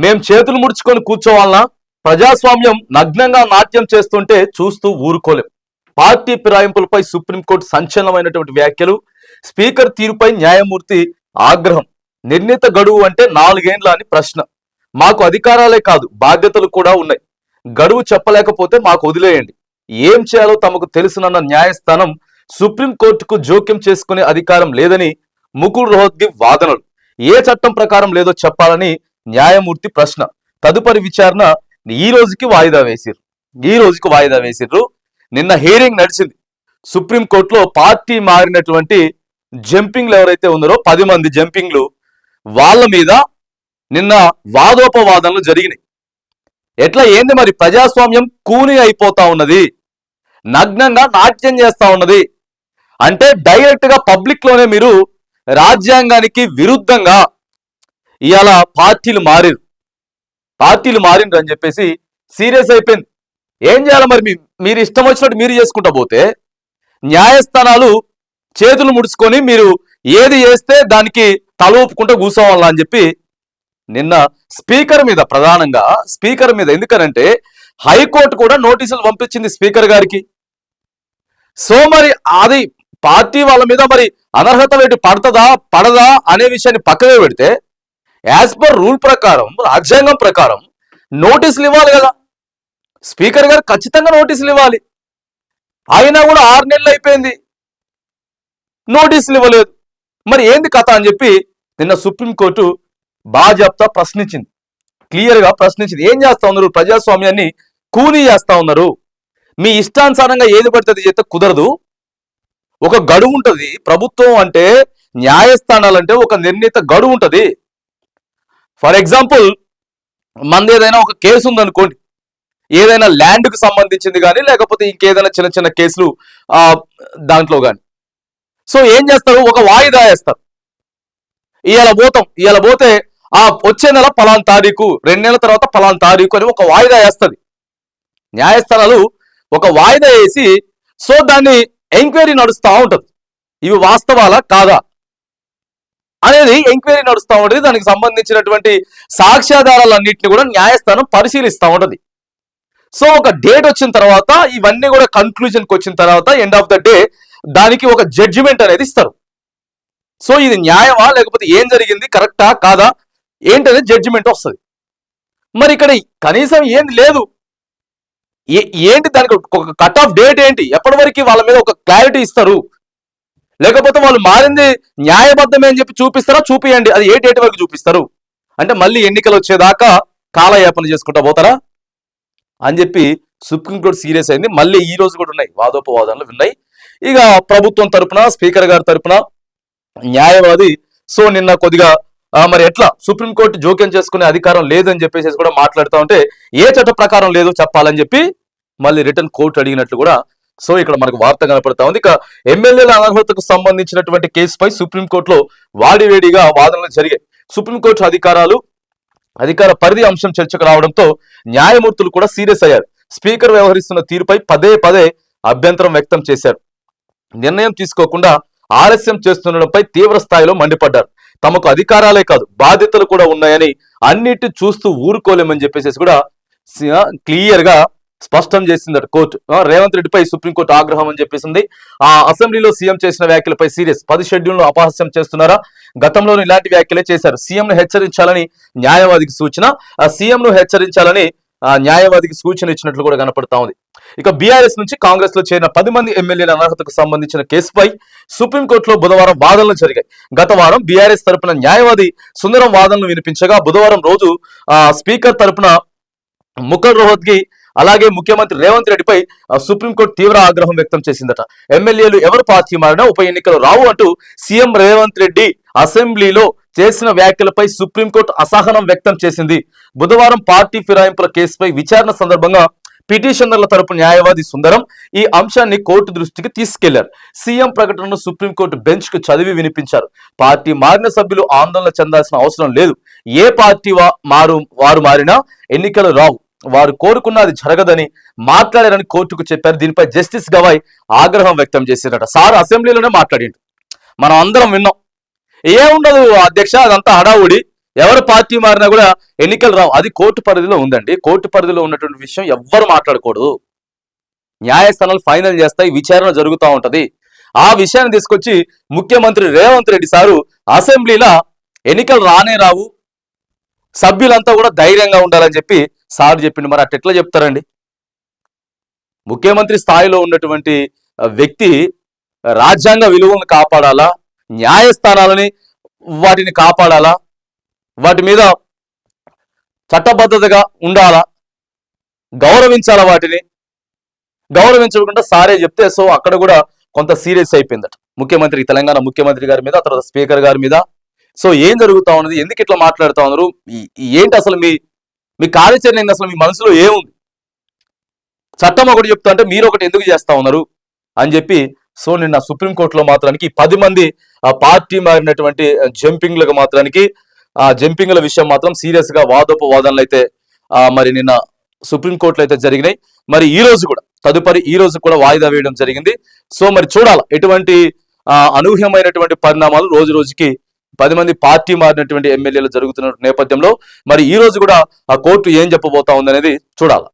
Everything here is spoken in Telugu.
మేం చేతులు ముడుచుకొని కూర్చోవాలనా? ప్రజాస్వామ్యం నగ్నంగా నాట్యం చేస్తుంటే చూస్తూ ఊరుకోలేం. పార్టీ ఫిరాయింపులపై సుప్రీంకోర్టు సంచలనమైనటువంటి వ్యాఖ్యలు స్పీకర్ తీరుపై న్యాయమూర్తి ఆగ్రహం నిర్ణీత గడువు అంటే నాలుగేండ్ల అని ప్రశ్న. మాకు అధికారాలే కాదు బాధ్యతలు కూడా ఉన్నాయి. గడువు చెప్పలేకపోతే మాకు వదిలేయండి. ఏం చేయాలో తమకు తెలుసునన్న న్యాయస్థానం సుప్రీంకోర్టుకు జోక్యం చేసుకునే అధికారం లేదని ముకుల్ రోహత్గి వాదనలు. ఏ చట్టం ప్రకారం లేదో చెప్పాలని న్యాయమూర్తి ప్రశ్న. తదుపరి విచారణ ఈ రోజుకి వాయిదా వేసిర్రు. ఈ రోజుకి వాయిదా వేసిర్రు. నిన్న హీరింగ్ నడిచింది. సుప్రీంకోర్టులో పార్టీ మారినటువంటి జంపింగ్లు ఎవరైతే ఉన్నారో పది మంది జంపింగ్లు వాళ్ళ మీద నిన్న వాదోపవాదనలు జరిగినాయి. ఎట్లా ఏంది మరి? ప్రజాస్వామ్యం కూని అయిపోతా ఉన్నది. నగ్నంగా నాట్యం చేస్తా ఉన్నది. అంటే డైరెక్ట్గా పబ్లిక్లోనే మీరు రాజ్యాంగానికి విరుద్ధంగా ఇవాళ పార్టీలు మారిరు. పార్టీలు మారిండ్రు అని చెప్పేసి సీరియస్ అయిపోయింది. ఏం చేయాలి మరి మీ- మీరు ఇష్టం వచ్చినట్టు మీరు చేసుకుంటా పోతే న్యాయస్థానాలు చేతులు ముడుచుకొని మీరు ఏది చేస్తే దానికి తల ఊపుకుంటూ కూర్చోవాలా అని చెప్పి నిన్న స్పీకర్ మీద ప్రధానంగా స్పీకర్ మీద ఎందుకనంటే హైకోర్టు కూడా నోటీసులు పంపించింది స్పీకర్ గారికి. సో మరి అది పార్టీ వాళ్ళ మీద మరి అనర్హత వేటి పడుతుందా పడదా అనే విషయాన్ని పక్కనే పెడితే యాజ్ పర్ రూల్ ప్రకారం రాజ్యాంగం ప్రకారం నోటీసులు ఇవ్వాలి కదా. స్పీకర్ గారు ఖచ్చితంగా నోటీసులు ఇవ్వాలి. అయినా కూడా ఆరు నెలలు అయిపోయింది. నోటీసులు ఇవ్వలేదు. మరి ఏంది కథ అని చెప్పి నిన్న సుప్రీంకోర్టు బాజాప్తా ప్రశ్నించింది. క్లియర్గా ప్రశ్నించింది. ఏం చేస్తా ఉన్నారు? ప్రజాస్వామ్యాన్ని కూనీ చేస్తా ఉన్నారు. మీ ఇష్టానుసారంగా ఏది పడితే చెప్తే చేస్తే కుదరదు. ఒక గడువు ఉంటుంది. ప్రభుత్వం అంటే న్యాయస్థానాలంటే ఒక నిర్ణీత గడువు ఉంటుంది. ఫర్ ఎగ్జాంపుల్ మంది ఏదైనా ఒక కేసు ఉందనుకోండి ఏదైనా ల్యాండ్కు సంబంధించింది కానీ లేకపోతే ఇంకేదైనా చిన్న చిన్న కేసులు ఆ దాంట్లో కానీ సో ఏం చేస్తారు? ఒక వాయిదా వేస్తారు. ఇవాళ పోతాం ఇవాళ పోతే ఆ వచ్చే నెల పలాన్ తారీఖు రెండు నెలల తర్వాత పలాన్ తారీఖు అని ఒక వాయిదా వేస్తుంది. న్యాయస్థానాలు ఒక వాయిదా వేసి సో దాన్ని ఎంక్వైరీ నడుస్తూ ఉంటుంది. ఇవి వాస్తవాలా? కాదా? అనేది ఎంక్వైరీ నడుస్తూ ఉంటుంది. దానికి సంబంధించినటువంటి సాక్ష్యాధారాలన్నింటినీ కూడా న్యాయస్థానం పరిశీలిస్తూ ఉంటుంది. సో ఒక డేట్ వచ్చిన తర్వాత ఇవన్నీ కూడా కన్క్లూజన్కి వచ్చిన తర్వాత ఎండ్ ఆఫ్ ద డే దానికి ఒక జడ్జిమెంట్ అనేది ఇస్తారు. సో ఇది న్యాయమా లేకపోతే ఏం జరిగింది కరెక్టా కాదా ఏంటనేది జడ్జిమెంట్ వస్తుంది. మరి ఇక్కడ కనీసం ఏంది లేదు. ఏ- ఏంటి దానికి ఒక కట్ ఆఫ్ డేట్ ఏంటి? ఎప్పటి వరకు వాళ్ళ మీద ఒక క్లారిటీ ఇస్తారు? లేకపోతే వాళ్ళు మారింది న్యాయబద్ధమే అని చెప్పి చూపిస్తారా? చూపియండి. అది ఏ డేట్ వరకు చూపిస్తారు? అంటే మళ్ళీ ఎన్నికలు వచ్చేదాకా కాలయాపన చేసుకుంటా పోతారా? అని చెప్పి సుప్రీంకోర్టు సీరియస్ అయింది. మళ్ళీ ఈ రోజు కూడా ఉన్నాయి. వాదోపవాదనలు ఉన్నాయి. ఇక ప్రభుత్వం తరపున స్పీకర్ గారి తరపున న్యాయవాది సో నిన్న కొద్దిగా మరి ఎట్లా? సుప్రీంకోర్టు జోక్యం చేసుకునే అధికారం లేదని చెప్పేసి కూడా మాట్లాడుతూ ఉంటే ఏ చట్ట ప్రకారం లేదో చెప్పాలని చెప్పి మళ్ళీ రిటర్న్ కోర్టు అడిగినట్లు కూడా సో ఇక్కడ మనకు వార్త కనపడతా ఉంది. ఇక ఎమ్మెల్యేల అనర్హతకు సంబంధించినటువంటి కేసుపై సుప్రీంకోర్టులో వాడివేడిగా వాదనలు జరిగాయి. సుప్రీంకోర్టు అధికారాలు అధికార పరిధి అంశం చర్చకు రావడంతో న్యాయమూర్తులు కూడా సీరియస్ అయ్యారు. స్పీకర్ వ్యవహరిస్తున్న తీరుపై పదే పదే అభ్యంతరం వ్యక్తం చేశారు. నిర్ణయం తీసుకోకుండా ఆలస్యం చేస్తుండడంపై తీవ్ర స్థాయిలో మండిపడ్డారు. తమకు అధికారాలే కాదు బాధ్యతలు కూడా ఉన్నాయని అన్నిటి చూస్తూ ఊరుకోలేమని చెప్పేసి కూడా క్లియర్గా స్పష్టం చేసిందట కోర్టు. రేవంత్ రెడ్డిపై సుప్రీంకోర్టు ఆగ్రహం అని చెప్పేసింది. ఆ అసెంబ్లీలో సీఎం చేసిన వ్యాఖ్యలపై సీరియస్ పది షెడ్యూల్ను అపహాస్యం చేస్తున్నారా? గతంలో ఇలాంటి వ్యాఖ్యలే చేశారు. సీఎంను హెచ్చరించాలని న్యాయవాదికి సూచన ఆ సీఎం ను హెచ్చరించాలని ఆ న్యాయవాదికి సూచన ఇచ్చినట్లు కూడా కనపడతా ఉంది. ఇక బీఆర్ఎస్ నుంచి కాంగ్రెస్లో చేరిన పది మంది ఎమ్మెల్యేల అనర్హతకు సంబంధించిన కేసుపై సుప్రీంకోర్టులో బుధవారం వాదనలు జరిగాయి. గత వారం బీఆర్ఎస్ తరపున న్యాయవాది సుందరం వాదనలు వినిపించగా బుధవారం రోజు ఆ స్పీకర్ తరపున ముఖర్ రోహత్గి అలాగే ముఖ్యమంత్రి రేవంత్ రెడ్డిపై సుప్రీంకోర్టు తీవ్ర ఆగ్రహం వ్యక్తం చేసిందట. ఎమ్మెల్యేలు ఎవరు పార్టీ మారినా ఉప ఎన్నికలు రావు అంటూ సీఎం రేవంత్ రెడ్డి అసెంబ్లీలో చేసిన వ్యాఖ్యలపై సుప్రీంకోర్టు అసహనం వ్యక్తం చేసింది. బుధవారం పార్టీ ఫిరాయింపుల కేసుపై విచారణ సందర్భంగా పిటిషనర్ల తరపు న్యాయవాది సుందరం ఈ అంశాన్ని కోర్టు దృష్టికి తీసుకెళ్ళారు. సీఎం ప్రకటనను సుప్రీంకోర్టు బెంచ్కు చదివి వినిపించారు. పార్టీ మారిన సభ్యులు ఆందోళన చెందాల్సిన అవసరం లేదు. ఏ పార్టీ మారు వారు మారినా ఎన్నికలు రావు. వారు కోరుకున్నది జరగదని మాట్లాడారని కోర్టుకు చెప్పారు. దీనిపై జస్టిస్ గవాయ్ ఆగ్రహం వ్యక్తం చేశారట. సార్ అసెంబ్లీలోనే మాట్లాడిండు. మనం అందరం విన్నాం. ఏముండదు అధ్యక్ష అదంతా హడావుడి. ఎవరు పార్టీ మారినా కూడా ఎన్నికలు రావు. అది కోర్టు పరిధిలో ఉందండి. కోర్టు పరిధిలో ఉన్నటువంటి విషయం ఎవ్వరు మాట్లాడకూడదు. న్యాయస్థానాలు ఫైనల్ చేస్తాయి. విచారణ జరుగుతూ ఉంటది. ఆ విషయాన్ని తీసుకొచ్చి ముఖ్యమంత్రి రేవంత్ రెడ్డి సారు అసెంబ్లీలో ఎన్నికలు రానే రావు. సభ్యులంతా కూడా ధైర్యంగా ఉండాలని చెప్పి సార్ చెప్పిండు మరి అట్ట ఎట్లా చెప్తారండి? ముఖ్యమంత్రి స్థాయిలో ఉన్నటువంటి వ్యక్తి రాజ్యాంగ విలువలను కాపాడాలా? న్యాయస్థానాలని వాటిని కాపాడాలా? వాటి మీద చట్టబద్ధతగా ఉండాలా? గౌరవించాలా వాటిని? గౌరవించకుండా సారే చెప్తే సో అక్కడ కూడా కొంత సీరియస్ అయిపోయిందట. ముఖ్యమంత్రి తెలంగాణ ముఖ్యమంత్రి గారి మీద తర్వాత స్పీకర్ గారి మీద. సో ఏం జరుగుతా ఉన్నది? ఎందుకు ఇట్లా మాట్లాడుతా ఉన్నారు? ఏంటి అసలు మీ మీ కార్యాచరణ ఏంది అసలు? మీ మనసులో ఏముంది? చట్టం ఒకటి చెప్తా అంటే మీరు ఒకటి ఎందుకు చేస్తా ఉన్నారు? అని చెప్పి సో నిన్న సుప్రీంకోర్టులో మాత్రానికి పది మంది ఆ పార్టీ మారినటువంటి జంపింగ్లకు మాత్రానికి ఆ జంపింగ్ల విషయం మాత్రం సీరియస్గా వాదోపవాదనలు అయితే ఆ, మరి నిన్న సుప్రీంకోర్టులో అయితే జరిగినాయి. మరి ఈ రోజు కూడా తదుపరి ఈ రోజు కూడా వాయిదా వేయడం జరిగింది. సో మరి చూడాలి ఎటువంటి అనూహ్యమైనటువంటి పరిణామాలు రోజు రోజుకి పది మంది పార్టీ మారినటువంటి ఎమ్మెల్యేలు జరుగుతున్న నేపథ్యంలో మరి ఈ రోజు కూడా ఆ కోర్టు ఏం చెప్పబోతా ఉందనేది చూడాలి.